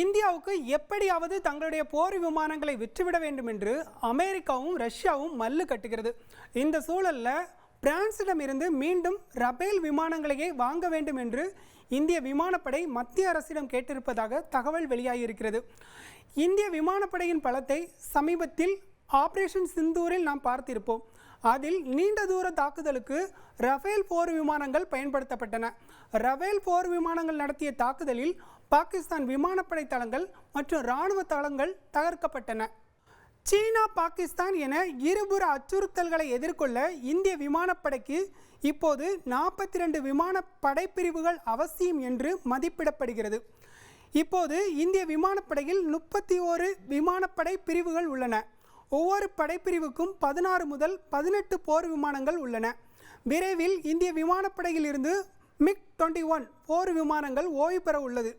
இந்தியாவுக்கு எப்படியாவது தங்களுடைய போர் விமானங்களை விற்றுவிட வேண்டும் என்று அமெரிக்காவும் ரஷ்யாவும் மல்லு கட்டுகிறது. இந்த சூழலில் பிரான்சிடமிருந்து மீண்டும் ரபேல் விமானங்களையே வாங்க வேண்டும் என்று இந்திய விமானப்படை மத்திய அரசிடம் கேட்டிருப்பதாக தகவல் வெளியாகியிருக்கிறது. இந்திய விமானப்படையின் பலத்தை சமீபத்தில் ஆபரேஷன் சிந்தூரில் நாம் பார்த்திருப்போம். அதில் நீண்ட தூர தாக்குதலுக்கு ரஃபேல் போர் விமானங்கள் பயன்படுத்தப்பட்டன. ரஃபேல் போர் விமானங்கள் நடத்திய தாக்குதலில் பாகிஸ்தான் விமானப்படை தளங்கள் மற்றும் இராணுவ தளங்கள் தகர்க்கப்பட்டன. சீனா பாகிஸ்தான் என இருபுற அச்சுறுத்தல்களை எதிர்கொள்ள இந்திய விமானப்படைக்கு இப்போது நாற்பத்தி ரெண்டு விமான படைப்பிரிவுகள் அவசியம் என்று மதிப்பிடப்படுகிறது. இப்போது இந்திய விமானப்படையில் முப்பத்தி ஓரு விமானப்படை பிரிவுகள் உள்ளன. ஒவ்வொரு படைப்பிரிவுக்கும் பதினாறு முதல் பதினெட்டு போர் விமானங்கள் உள்ளன. விரைவில் இந்திய விமானப்படையில் இருந்து மிக் டுவெண்ட்டி ஒன் போர் விமானங்கள் ஓய்வு பெற உள்ளது.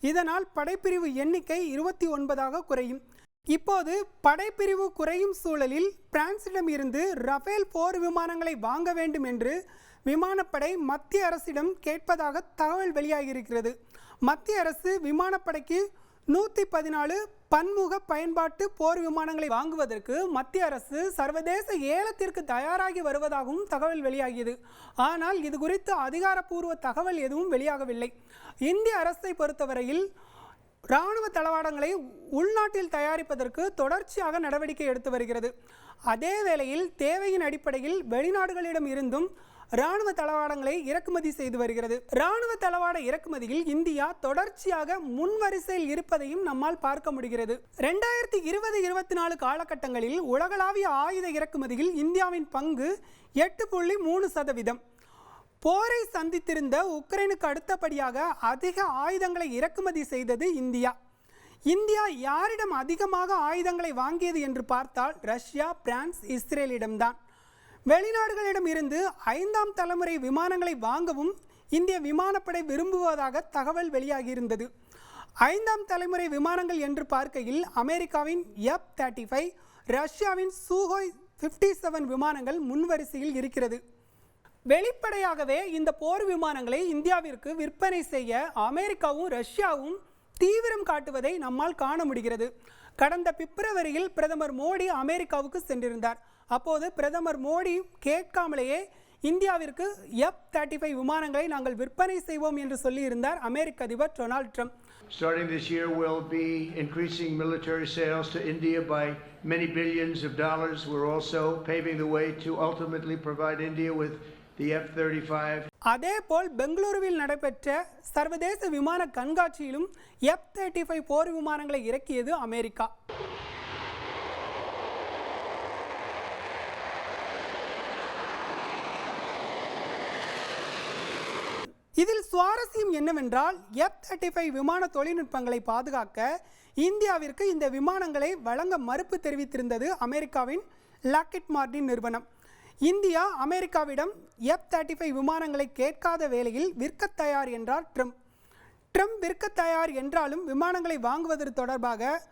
இதனால் படைப்பிரிவு எண்ணிக்கை இருபத்தி ஒன்பதாக குறையும். இப்போது படைப்பிரிவு குறையும் சூழலில் பிரான்சிடம் இருந்து ரஃபேல் போர் விமானங்களை வாங்க வேண்டும் என்று விமானப்படை மத்திய அரசிடம் கேட்பதாக தகவல் வெளியாகியிருக்கிறது. மத்திய அரசு விமானப்படைக்கு நூற்றி பதினாலு பன்முக பயன்பாட்டு போர் விமானங்களை வாங்குவதற்கு மத்திய அரசு சர்வதேச ஏலத்திற்கு தயாராகி வருவதாகவும் தகவல் வெளியாகியது. ஆனால் இது குறித்து அதிகாரப்பூர்வ தகவல் எதுவும் வெளியாகவில்லை. இந்திய அரசை பொறுத்தவரையில் இராணுவ தளவாடங்களை உள்நாட்டில் தயாரிப்பதற்கு தொடர்ச்சியாக நடவடிக்கை எடுத்து வருகிறது. அதே வேளையில் தேவையின் அடிப்படையில் வெளிநாடுகளிடம் இருந்தும் இராணுவ தளவாடங்களை இறக்குமதி செய்து வருகிறது. இராணுவ தளவாட இறக்குமதியில் இந்தியா தொடர்ச்சியாக முன்வரிசையில் இருப்பதையும் நம்மால் பார்க்க முடிகிறது. ரெண்டாயிரத்தி இருபது இருபத்தி நாலு காலகட்டங்களில் உலகளாவிய ஆயுத இறக்குமதியில் இந்தியாவின் பங்கு எட்டு புள்ளி மூணு சதவீதம். போரை சந்தித்திருந்த உக்ரைனுக்கு அடுத்தபடியாக அதிக ஆயுதங்களை இறக்குமதி செய்தது இந்தியா. இந்தியா யாரிடம் அதிகமாக ஆயுதங்களை வாங்கியது என்று பார்த்தால் ரஷ்யா பிரான்ஸ் இஸ்ரேலிடம்தான். வெளிநாடுகளிடம் இருந்து ஐந்தாம் தலைமுறை விமானங்களை வாங்கவும் இந்திய விமானப்படை விரும்புவதாக தகவல் வெளியாகியிருந்தது. ஐந்தாம் தலைமுறை விமானங்கள் என்று பார்க்கையில் அமெரிக்காவின் எப் தேர்ட்டி ஃபைவ் ரஷ்யாவின் சூஹோய் ஃபிஃப்டி செவன் விமானங்கள் முன்வரிசையில் இருக்கிறது. வெளிப்படையாகவே இந்த போர் விமானங்களை இந்தியாவிற்கு விற்பனை செய்ய அமெரிக்காவும் ரஷ்யாவும் தீவிரம் காட்டுவதை நம்மால் காண முடிகிறது. கடந்த பிப்ரவரியில் பிரதமர் மோடி அமெரிக்காவுக்கு சென்றிருந்தார். அப்போது பிரதமர் மோடி கேட்காமலேயே இந்தியாவிற்கு எஃப் தேர்ட்டி ஃபைவ் விமானங்களை நாங்கள் விற்பனை செய்வோம் என்று சொல்லியிருந்தார் அமெரிக்க அதிபர் Donald Trump. Starting this year, we'll be increasing military sales to India by many billions of dollars. We're also paving the way to ultimately provide India with the F 35 அதேபோல் பெங்களூருவில் நடைபெற்ற சர்வதேச விமான கண்காட்சியிலும் எஃப் தேர்ட்டி ஃபைவ் போர் விமானங்களை இறக்கியது America. இதில் சுவாரஸ்யம் என்னவென்றால் எஃப் தேர்ட்டி ஃபைவ் விமான தொழில்நுட்பங்களை பாதுகாக்க இந்தியாவிற்கு இந்த விமானங்களை வழங்க மறுப்பு தெரிவித்திருந்தது அமெரிக்காவின் லாக்கெட் மார்டின் நிறுவனம். இந்தியா அமெரிக்காவிடம் எஃப் தேர்ட்டி ஃபைவ் விமானங்களை கேட்காத வேளையில் விற்க தயார் என்றார் ட்ரம்ப் ட்ரம்ப் விற்க தயார் என்றாலும் விமானங்களை வாங்குவது தொடர்பாக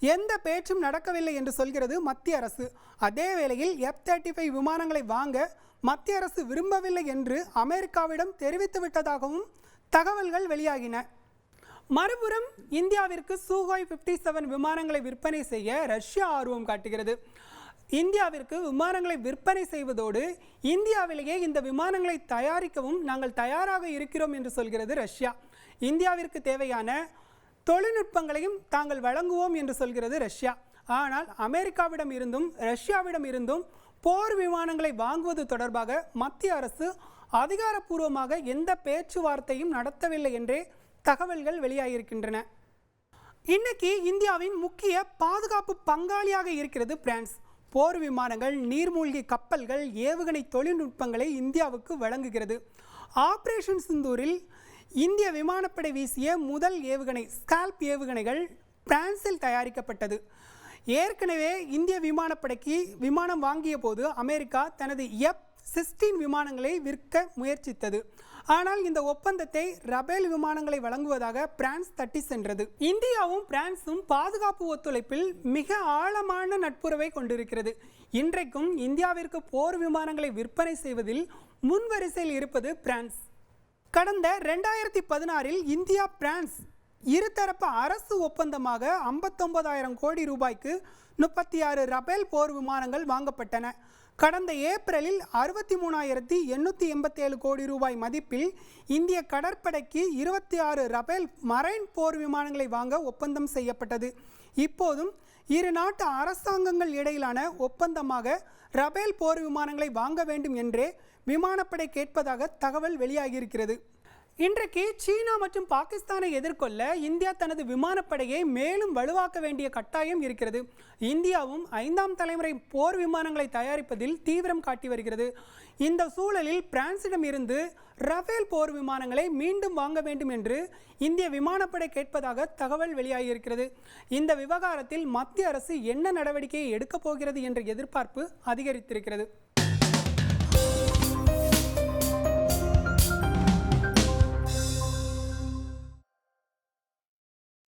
எந்த பேச்சும் நடக்கவில்லை என்று சொல்கிறது மத்திய அரசு. அதே வேளையில் எஃப் தேர்ட்டி ஃபைவ் விமானங்களை வாங்க மத்திய அரசு விரும்பவில்லை என்று அமெரிக்காவிடம் தெரிவித்து விட்டதாகவும் தகவல்கள் வெளியாகின. மறுபுறம் இந்தியாவிற்கு சூஹாய் 57 செவன் விமானங்களை விற்பனை செய்ய ரஷ்யா ஆர்வம் காட்டுகிறது. இந்தியாவிற்கு விமானங்களை விற்பனை செய்வதோடு இந்தியாவிலேயே இந்த விமானங்களை தயாரிக்கவும் நாங்கள் தயாராக இருக்கிறோம் என்று சொல்கிறது ரஷ்யா. இந்தியாவிற்கு தேவையான தொழில்நுட்பங்களையும் தாங்கள் வழங்குவோம் என்று சொல்கிறது ரஷ்யா. ஆனால் அமெரிக்காவிடம் இருந்தும் ரஷ்யாவிடம் இருந்தும் போர் விமானங்களை வாங்குவது தொடர்பாக மத்திய அரசு அதிகாரப்பூர்வமாக எந்த பேச்சுவார்த்தையும் நடத்தவில்லை என்றே தகவல்கள் வெளியாகியிருக்கின்றன. இன்னைக்கு இந்தியாவின் முக்கிய பாதுகாப்பு பங்காளியாக இருக்கிறது பிரான்ஸ். போர் விமானங்கள் நீர்மூழ்கி கப்பல்கள் ஏவுகணை தொழில்நுட்பங்களை இந்தியாவுக்கு வழங்குகிறது. ஆப்ரேஷன் சிந்தூரில் இந்திய விமானப்படை வீசிய முதல் ஏவுகணை ஸ்கால்ப் ஏவுகணைகள் பிரான்சில் தயாரிக்கப்பட்டது. ஏற்கனவே இந்திய விமானப்படைக்கு விமானம் வாங்கிய போது அமெரிக்கா தனது எப் சிக்ஸ்டீன் விமானங்களை விற்க முயற்சித்தது. ஆனால் இந்த ஒப்பந்தத்தை ரபேல் விமானங்களை வழங்குவதாக பிரான்ஸ் தட்டி சென்றது. இந்தியாவும் பிரான்ஸும் பாதுகாப்பு ஒத்துழைப்பில் மிக ஆழமான நட்புறவை கொண்டிருக்கிறது. இன்றைக்கும் இந்தியாவிற்கு போர் விமானங்களை விற்பனை செய்வதில் முன்வரிசையில் இருப்பது பிரான்ஸ். கடந்த ரெண்டாயிரத்தி பதினாறில் இந்தியா பிரான்ஸ் இருதரப்பு அரசு ஒப்பந்தமாக ஐம்பத்தொன்பதாயிரம் கோடி ரூபாய்க்கு முப்பத்தி ஆறு ரபேல் போர் விமானங்கள் வாங்கப்பட்டன. கடந்த ஏப்ரலில் அறுபத்தி மூணாயிரத்தி எண்ணூற்றி எண்பத்தேழு கோடி ரூபாய் மதிப்பில் இந்திய கடற்படைக்கு இருபத்தி ஆறு ரபேல் மரைன் போர் விமானங்களை வாங்க ஒப்பந்தம் செய்யப்பட்டது. இப்போதும் இரு நாட்டு அரசாங்கங்கள் இடையிலான ஒப்பந்தமாக ரபேல் போர் விமானங்களை வாங்க வேண்டும் என்றே விமானப்படை கேட்பதாக தகவல் வெளியாகியிருக்கிறது. இன்றைக்கு சீனா மற்றும் பாகிஸ்தானை எதிர்கொள்ள இந்தியா தனது விமானப்படையை மேலும் வலுவாக்க வேண்டிய கட்டாயம் இருக்கிறது. இந்தியாவும் ஐந்தாம் தலைமுறை போர் விமானங்களை தயாரிப்பதில் தீவிரம் காட்டி வருகிறது. இந்த சூழலில் பிரான்சிடம் இருந்து ரஃபேல் போர் விமானங்களை மீண்டும் வாங்க வேண்டும் என்று இந்திய விமானப்படை கேட்பதாக தகவல் வெளியாகியிருக்கிறது. இந்த விவகாரத்தில் மத்திய அரசு என்ன நடவடிக்கையை எடுக்கப் போகிறது என்ற எதிர்பார்ப்பு அதிகரித்திருக்கிறது.